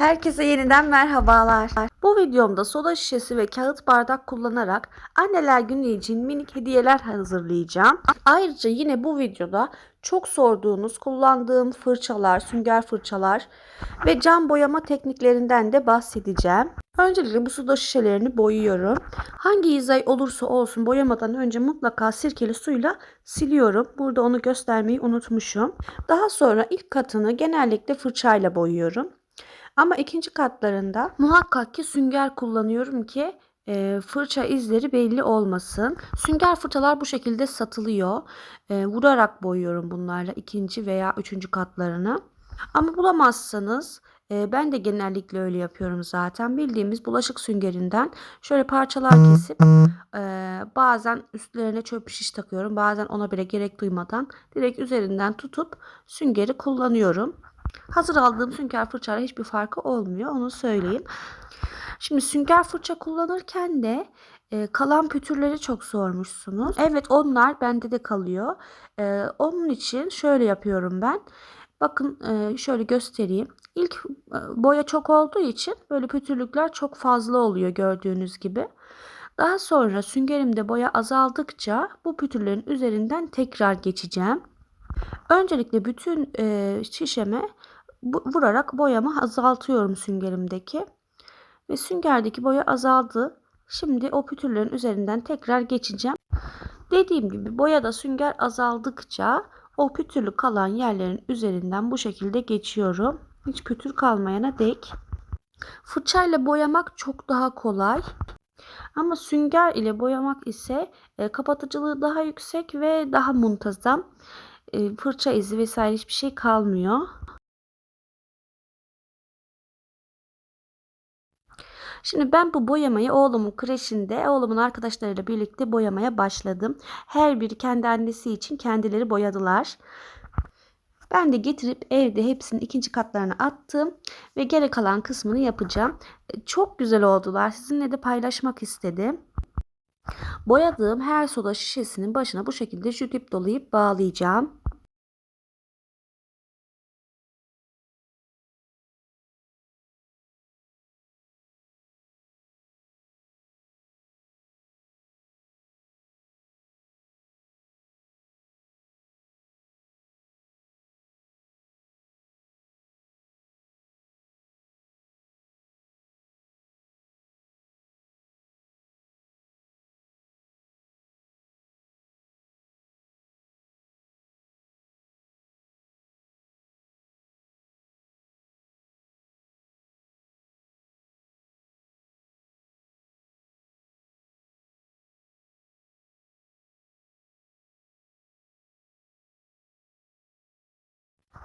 Herkese yeniden merhabalar. Bu videomda soda şişesi ve kağıt bardak kullanarak anneler günü için minik hediyeler hazırlayacağım. Ayrıca yine bu videoda çok sorduğunuz kullandığım fırçalar, sünger fırçalar ve cam boyama tekniklerinden de bahsedeceğim. Öncelikle bu soda şişelerini boyuyorum. Hangi yüzey olursa olsun boyamadan önce mutlaka sirkeli suyla siliyorum. Burada onu göstermeyi unutmuşum. Daha sonra ilk katını genellikle fırçayla boyuyorum. Ama ikinci katlarında muhakkak ki sünger kullanıyorum ki e, fırça izleri belli olmasın. Sünger fırçalar bu şekilde satılıyor. E, vurarak boyuyorum bunlarla ikinci veya üçüncü katlarını. Ama bulamazsanız e, ben de genellikle öyle yapıyorum zaten. Bildiğimiz bulaşık süngerinden şöyle parçalar kesip e, bazen üstlerine çöp şiş takıyorum. Bazen ona bile gerek duymadan direkt üzerinden tutup süngeri kullanıyorum. Hazır aldığım sünger fırçayla hiçbir farkı olmuyor onu söyleyeyim. Şimdi sünger fırça kullanırken de e, kalan pütürleri çok sormuşsunuz. Evet onlar bende de kalıyor. E, onun için şöyle yapıyorum ben. Bakın e, şöyle göstereyim. İlk e, boya çok olduğu için böyle pütürlükler çok fazla oluyor gördüğünüz gibi. Daha sonra süngerimde boya azaldıkça bu pütürlerin üzerinden tekrar geçeceğim. Öncelikle bütün e, şişeme vurarak boyamı azaltıyorum süngerimdeki. Ve süngerdeki boya azaldı. Şimdi o pütürlerin üzerinden tekrar geçeceğim. Dediğim gibi boyada sünger azaldıkça o pütürlü kalan yerlerin üzerinden bu şekilde geçiyorum. Hiç pütür kalmayana dek. Fırçayla boyamak çok daha kolay. Ama sünger ile boyamak ise e, kapatıcılığı daha yüksek ve daha muntazam. E, fırça izi vesaire hiçbir şey kalmıyor. Şimdi ben bu boyamayı oğlumun kreşinde oğlumun arkadaşlarıyla birlikte boyamaya başladım. Her biri kendi annesi için kendileri boyadılar. Ben de getirip evde hepsinin ikinci katlarına attım ve geri kalan kısmını yapacağım. Çok güzel oldular. Sizinle de paylaşmak istedim. Boyadığım her soda şişesinin başına bu şekilde jütip dolayıp bağlayacağım.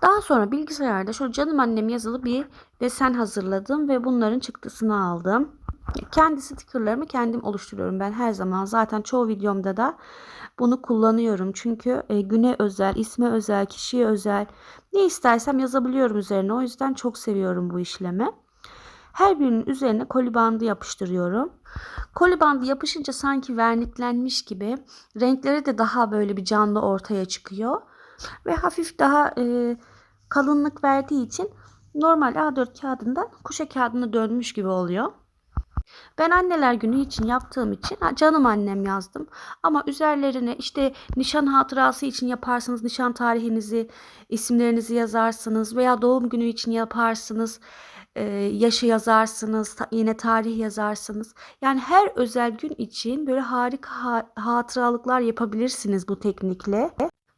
Daha sonra bilgisayarda şöyle canım annem yazılı bir desen hazırladım ve bunların çıktısını aldım. Kendi stickerlarımı kendim oluşturuyorum ben her zaman. Zaten çoğu videomda da bunu kullanıyorum. Çünkü e, güne özel, isme özel, kişiye özel ne istersem yazabiliyorum üzerine. O yüzden çok seviyorum bu işlemi. Her birinin üzerine koli bandı yapıştırıyorum. Koli bandı yapışınca sanki verniklenmiş gibi renkleri de daha böyle bir canlı ortaya çıkıyor. Ve hafif daha e, kalınlık verdiği için normal A4 kağıdından kuşa kağıdına dönmüş gibi oluyor. Ben anneler günü için yaptığım için canım annem yazdım. Ama üzerlerine işte nişan hatırası için yaparsınız. Nişan tarihinizi, isimlerinizi yazarsınız veya doğum günü için yaparsınız. Ee, yaşı yazarsınız, yine tarih yazarsınız. Yani her özel gün için böyle harika hatıralıklar yapabilirsiniz bu teknikle.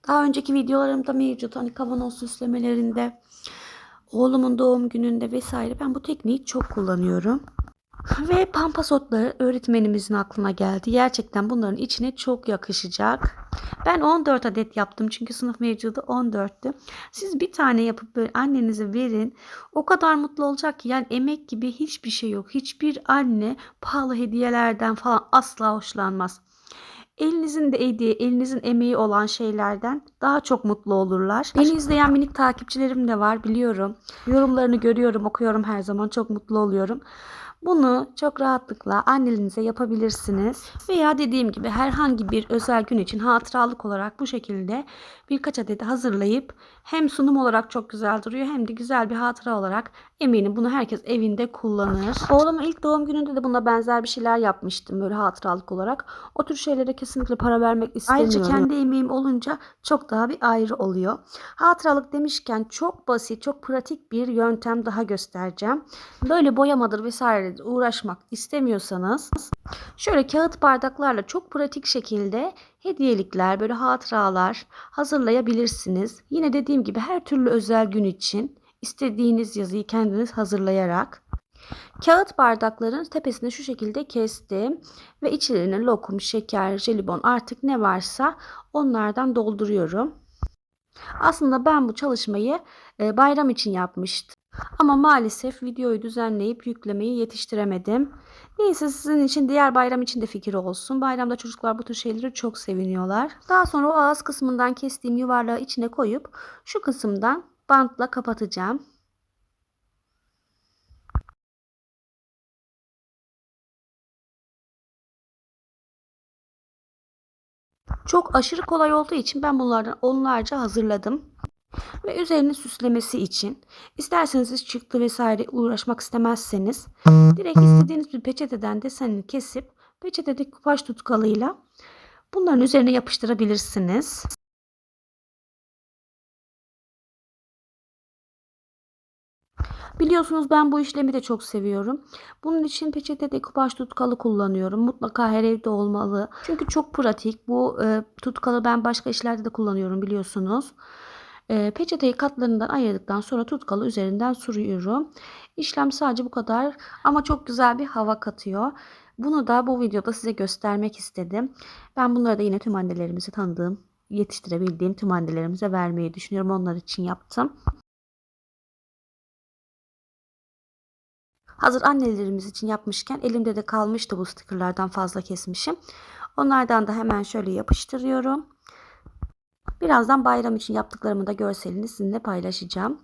Daha önceki videolarımda mevcut hani kavanoz süslemelerinde, oğlumun doğum gününde vesaire ben bu tekniği çok kullanıyorum. Ve pampas otları öğretmenimizin aklına geldi. Gerçekten bunların içine çok yakışacak. Ben 14 adet yaptım çünkü sınıf mevcudu 14'tü. Siz bir tane yapıp böyle annenize verin. O kadar mutlu olacak ki yani emek gibi hiçbir şey yok. Hiçbir anne pahalı hediyelerden falan asla hoşlanmaz elinizin de hediye, elinizin emeği olan şeylerden daha çok mutlu olurlar. Beni izleyen minik takipçilerim de var biliyorum. Yorumlarını görüyorum, okuyorum her zaman. Çok mutlu oluyorum. Bunu çok rahatlıkla annenize yapabilirsiniz. Veya dediğim gibi herhangi bir özel gün için hatıralık olarak bu şekilde birkaç adet hazırlayıp hem sunum olarak çok güzel duruyor hem de güzel bir hatıra olarak eminim bunu herkes evinde kullanır. Oğlumun ilk doğum gününde de buna benzer bir şeyler yapmıştım böyle hatıralık olarak. O tür şeylere kesinlikle para vermek istemiyorum. Ayrıca kendi emeğim olunca çok daha bir ayrı oluyor. Hatıralık demişken çok basit, çok pratik bir yöntem daha göstereceğim. Böyle boyamadır vesaire uğraşmak istemiyorsanız şöyle kağıt bardaklarla çok pratik şekilde hediyelikler, böyle hatıralar hazırlayabilirsiniz. Yine dediğim gibi her türlü özel gün için istediğiniz yazıyı kendiniz hazırlayarak Kağıt bardakların tepesini şu şekilde kestim ve içlerine lokum, şeker, jelibon artık ne varsa onlardan dolduruyorum. Aslında ben bu çalışmayı e, bayram için yapmıştım. Ama maalesef videoyu düzenleyip yüklemeyi yetiştiremedim. Neyse sizin için diğer bayram için de fikir olsun. Bayramda çocuklar bu tür şeyleri çok seviniyorlar. Daha sonra o ağız kısmından kestiğim yuvarlağı içine koyup şu kısımdan bantla kapatacağım. Çok aşırı kolay olduğu için ben bunlardan onlarca hazırladım. Ve üzerini süslemesi için isterseniz hiç çıktı vesaire uğraşmak istemezseniz direkt istediğiniz bir peçeteden desenini kesip peçetedeki kumaş tutkalıyla bunların üzerine yapıştırabilirsiniz. Biliyorsunuz ben bu işlemi de çok seviyorum. Bunun için peçete kumaş tutkalı kullanıyorum. Mutlaka her evde olmalı. Çünkü çok pratik. Bu e, tutkalı ben başka işlerde de kullanıyorum biliyorsunuz. E, peçeteyi katlarından ayırdıktan sonra tutkalı üzerinden sürüyorum. İşlem sadece bu kadar ama çok güzel bir hava katıyor. Bunu da bu videoda size göstermek istedim. Ben bunları da yine tüm annelerimizi tanıdığım, yetiştirebildiğim tüm annelerimize vermeyi düşünüyorum. Onlar için yaptım. Hazır annelerimiz için yapmışken elimde de kalmıştı bu stickerlardan fazla kesmişim. Onlardan da hemen şöyle yapıştırıyorum. Birazdan bayram için yaptıklarımı da görselini sizinle paylaşacağım.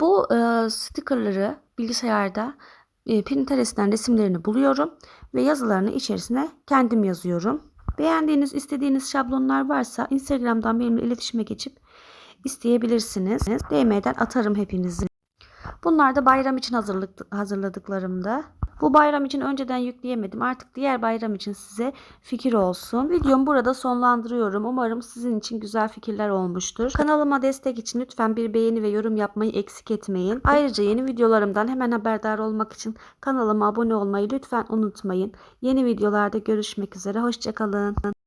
Bu e, stickerları bilgisayarda e, Pinterest'ten resimlerini buluyorum ve yazılarını içerisine kendim yazıyorum. Beğendiğiniz, istediğiniz şablonlar varsa Instagram'dan benimle iletişime geçip isteyebilirsiniz. DM'den atarım hepinizi. Bunlar da bayram için hazırlık, hazırladıklarımda. Bu bayram için önceden yükleyemedim. Artık diğer bayram için size fikir olsun. Videomu burada sonlandırıyorum. Umarım sizin için güzel fikirler olmuştur. Kanalıma destek için lütfen bir beğeni ve yorum yapmayı eksik etmeyin. Ayrıca yeni videolarımdan hemen haberdar olmak için kanalıma abone olmayı lütfen unutmayın. Yeni videolarda görüşmek üzere. Hoşçakalın.